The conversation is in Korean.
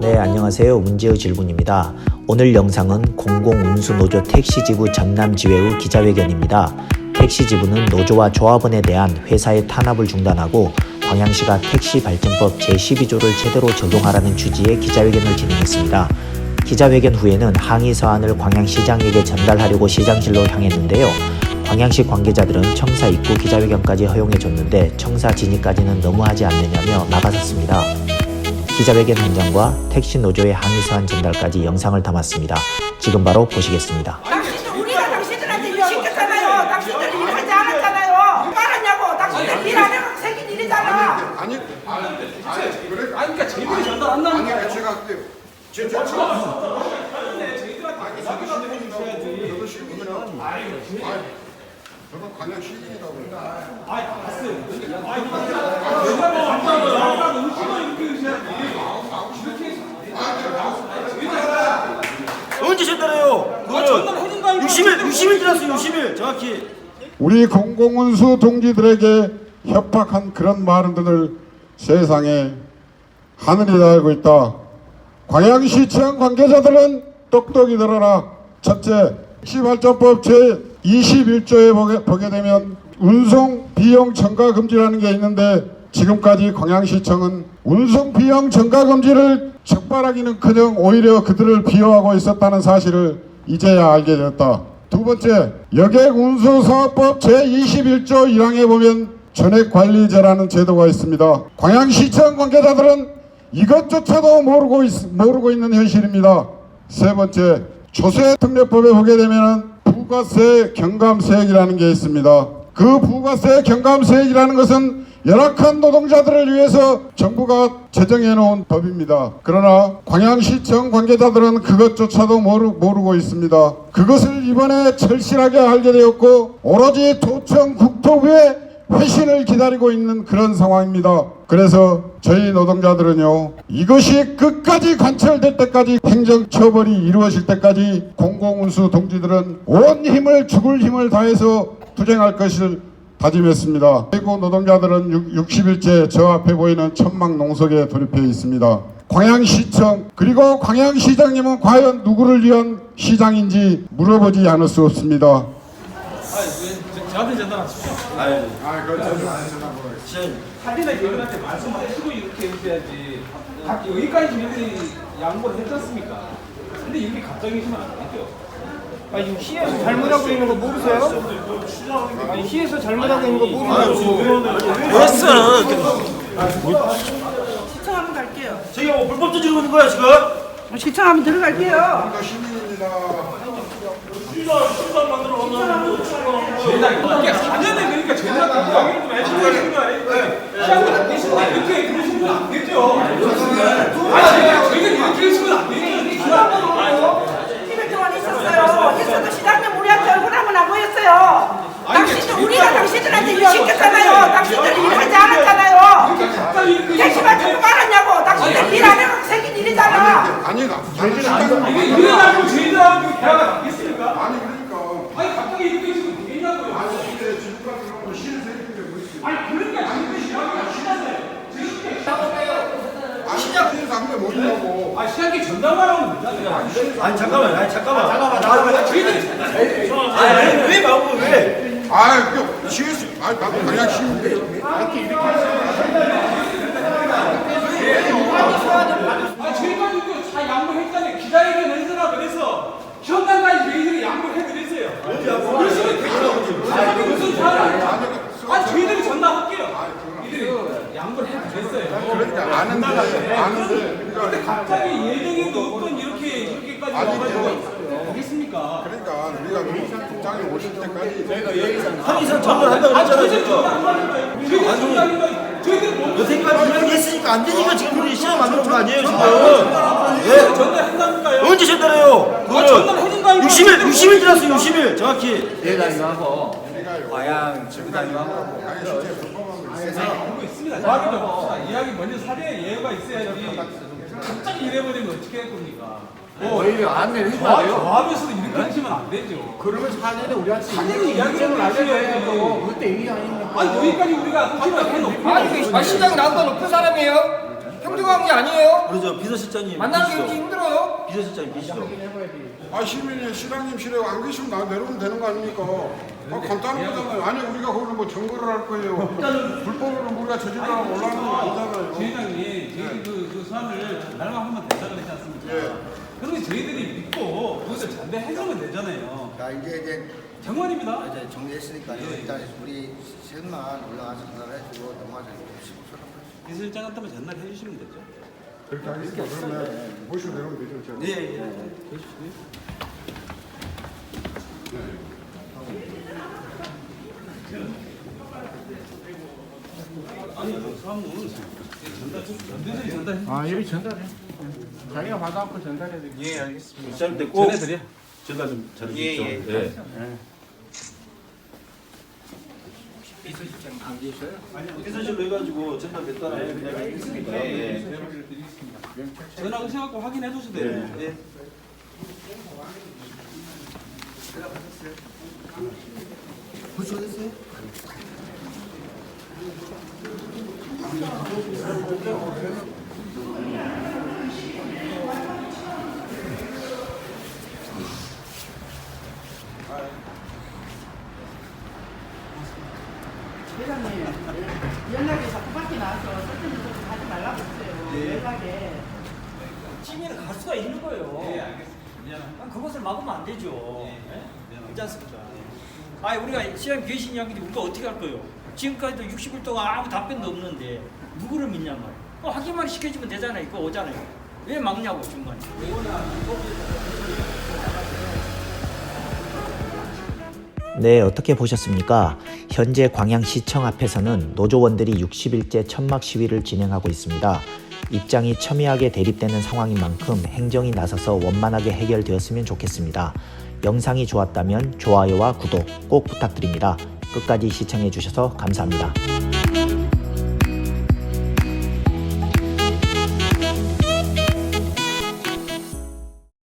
네, 안녕하세요. 문재우 질문입니다. 오늘 영상은 공공운수노조 택시지부 전남지회 의 기자회견입니다. 택시지부는 노조와 조합원에 대한 회사의 탄압을 중단하고 광양시가 택시발전법 제12조를 제대로 적용하라는 취지의 기자회견을 진행했습니다. 기자회견 후에는 항의 사안을 광양시장에게 전달하려고 시장실로 향했는데요. 광양시 관계자들은 청사 입구 기자회견까지 허용해줬는데 청사 진입까지는 너무하지 않느냐며 나가섰습니다. 기자회견 현장과 택시 노조의 항의 사안 전달까지 영상을 담았습니다. 지금 바로 보시겠습니다. 당신들 우리가 당신들한테 일 시켰잖아요. 당신들 일 하지 않았잖아요. 말았냐고. 당신들 일안 해놓고 생긴 일이잖아. 아니, 아니, 아니, 그래? 아니 그러니까 제대로 전달 안 나는 아니, 거야. 제가 할게요. 제, 제, 저, 저희들한테 자기 자기 주셔야지. 저도 시민이라고. 아니, 저도 광양 시민이라고. 아니 봤어요. 아니 왜냐면 남자가 음식을 이렇게 드셔야지. 언제 전달해요? 아, 전달해준 거 아니고 60일, 60일 지났어요, 60일. 정확히. 우리 공공운수 동지들에게 협박한 그런 말들을 세상에 하늘이 다 알고 있다. 광양시청 관계자들은 똑똑히 들어라. 첫째, 시발전법 제21조에 보게, 보게 되면 운송 비용 첨가 금지라는 게 있는데 지금까지 광양시청은 운송 비용 첨가 금지를 적발하기는커녕 오히려 그들을 비호하고 있었다는 사실을 이제야 알게 되었다. 두 번째, 여객 운수사업법 제21조 1항에 보면 전액관리제라는 제도가 있습니다. 광양시청 관계자들은 이것조차도 모르고, 있, 모르고 있는 현실입니다. 세 번째, 조세특례법에 보게 되면 부가세 경감세액이라는 게 있습니다. 그 부가세 경감세액이라는 것은 열악한 노동자들을 위해서 정부가 제정해 놓은 법입니다. 그러나 광양시청 관계자들은 그것조차도 모르, 모르고 있습니다. 그것을 이번에 절실하게 알게 되었고 오로지 도청 국토부의 회신을 기다리고 있는 그런 상황입니다. 그래서 저희 노동자들은요, 이것이 끝까지 관철될 때까지 행정처벌이 이루어질 때까지 공공운수 동지들은 온 힘을 죽을 힘을 다해서 투쟁할 것을 다짐했습니다. 그리고 노동자들은 60일째 저 앞에 보이는 천막 농석에 돌입해 있습니다. 광양시청 그리고 광양시장님은 과연 누구를 위한 시장인지 물어보지 않을 수 없습니다. 저- 전달하십시오. 아, 말씀하시고 이렇게 해야지. 여기까지 양보를 했지 않습니까? 근데 이렇게 갑자기 하시면 안 되죠. 아니 지금 시에서 잘못하고 있는 거 모르세요? 아니 시에서 잘못하고 있는 거 모르세요? 됐어. 시청 한번 갈게요. 저희가 뭐 불법 저지르고 있는 거야, 지금? 시청 한번 들어갈게요. 시민입니다. 제가 이게 4년에 그러니까 저희들한테 이야기를 좀 해주셔야 되는 거 아니에요? 시간도 안 되시는데 이렇게 그러시면 안 되죠. 아니 제가 저희가 이렇게 해주면 안 되죠. 1일 동안 있었어요. 있어도 시장님 우리한테 얼굴 한번 안 보였어요. 당신들 우리가 당신들한테 일 시켰잖아요. 당신들 일하지 않았잖아요. 택시만 자꾸 말았냐고. 당신들 일안 해놓고 생긴 일이잖아. 아니다. 아니, 시장 이게 이래가지고 저희들하고 대화가 되겠습니까? 아니 그러니까 아니 갑자기 이렇게 해주면 되냐고요. 아니 근데 지금까지 그런 시를 세우는 게 뭐지? 아니 그러니까 지금 이야기가 시간에 아니 시장 사람들 뭐 있냐고. 아 시장기 전담하라고 그러잖아요. 아니, 잠깐만, 아니, 잠깐만. 잠깐만, 잠깐만. 저희들이 아니, 왜, 왜 마음고 왜? 아, 그 시에서 아 나도 그냥 시인데. 아 저희가 이거 다 양보했잖아요. 기자회견 해서라 그래서 현장까지 저희들이 양보해드렸어요. 그러시면 되죠. 아니 무슨 사람? 아 저희들이 전담할게요. 이들이 양보를 해드렸어요. 그러니까 아는데 아는데 근데 갑자기 예정에도 없던 이렇게 이렇게까지 와가지고 되겠습니까? 우리가 그 국장에 오실 때까지 항의상 전달 한다고 아 그랬잖아요, 저희들 지금. 여태까지 이야기했으니까 안 되니까 지금 우리 시간 만들어 놓은 거 아니에요, 지금? 예? 전달한다니까요. 언제 전달해요? 아, 거 아니고 60일, 60일 지났어요, 60일. 정확히. 과양 지구 단위하고 알고 있습니다. 조합이 좀 봅시다. 이야기 먼저 사례에 예외가 있어야지. 갑자기 이래버리면 어떻게 할 겁니까? 오히려 안내를 조합, 해줘야 돼요. 조합에서도 이렇게 하시면 안 되죠. 그러면 사전에 우리한테 사전에 이야기를 하셔야죠. 그때 일이 아닙니까? 아니 여기까지 우리가 확인을 해놓고 아니 그 시장 나보다 높은 사람이에요? 엉뚱한 게 아니에요? 우리 저 비서실장님 만나는 게 계시죠? 이렇게 힘들어요? 비서실장님 계시죠? 아 시민이 시장님 실에 안 계시면 나 내려오면 되는 거 아닙니까? 아 간단한 거잖아요. 아니 우리가 거기는 뭐 점거를 할 거예요. 불법으로 우리가 저질러고 올라가는 거 아니잖아요. 지회장님, 저희들 그, 그 사안을 전달하면 된다 그랬지 않습니까? 그러면 저희들이 믿고 그것을 전달해주면 되잖아요. 자 이제 이제 정말입니다. 이제 정리했으니까요. 일단 우리 셋만 올라가서 전화해주고 넘어가서 비서실장한테만 전달해 주시면 되죠. 그렇게 하겠습니다. 그러면 모시고 내려오면 되죠. 제가. 예, 예. 아니, 그 사안은 전달, 전달해 전달해. 아 여기 전달해. 자기가 받아갖고 전달해 드릴게요. 예, 알겠습니다. 시장님 꼭 전해드려. 전달 좀 잘해주십시오. 예, 예. 비서실장 안 계셔요? 비서실로 해가지고 전달됐다는 이야기 있으니까. 예. 전화 오셔갖고 확인해 주셔도 돼요. 예. 회장님 연락이 자꾸 밖에 나와서 쓸데없는 소리 하지 말라고 했어요. 연락에. 시민은 갈 수가 있는 거예요. 예, 알겠습니다. 미안합니다. 아, 그것을 막으면 안 되죠. 예, 예? 미안합니다. 그렇지 않습니까? 아니 우리가 시장 계신 이야기인데 우리가 어떻게 할 거예요? 지금까지도 60일 동안 아무 답변도 없는데 누구를 믿냔 말이에요. 어, 확인만 시켜주면 되잖아요. 그거 오잖아요. 왜 막냐고 중간에. 네, 어떻게 보셨습니까? 현재 광양시청 앞에서는 노조원들이 60일째 천막 시위를 진행하고 있습니다. 입장이 첨예하게 대립되는 상황인 만큼 행정이 나서서 원만하게 해결되었으면 좋겠습니다. 영상이 좋았다면 좋아요와 구독 꼭 부탁드립니다. 끝까지 시청해 주셔서 감사합니다.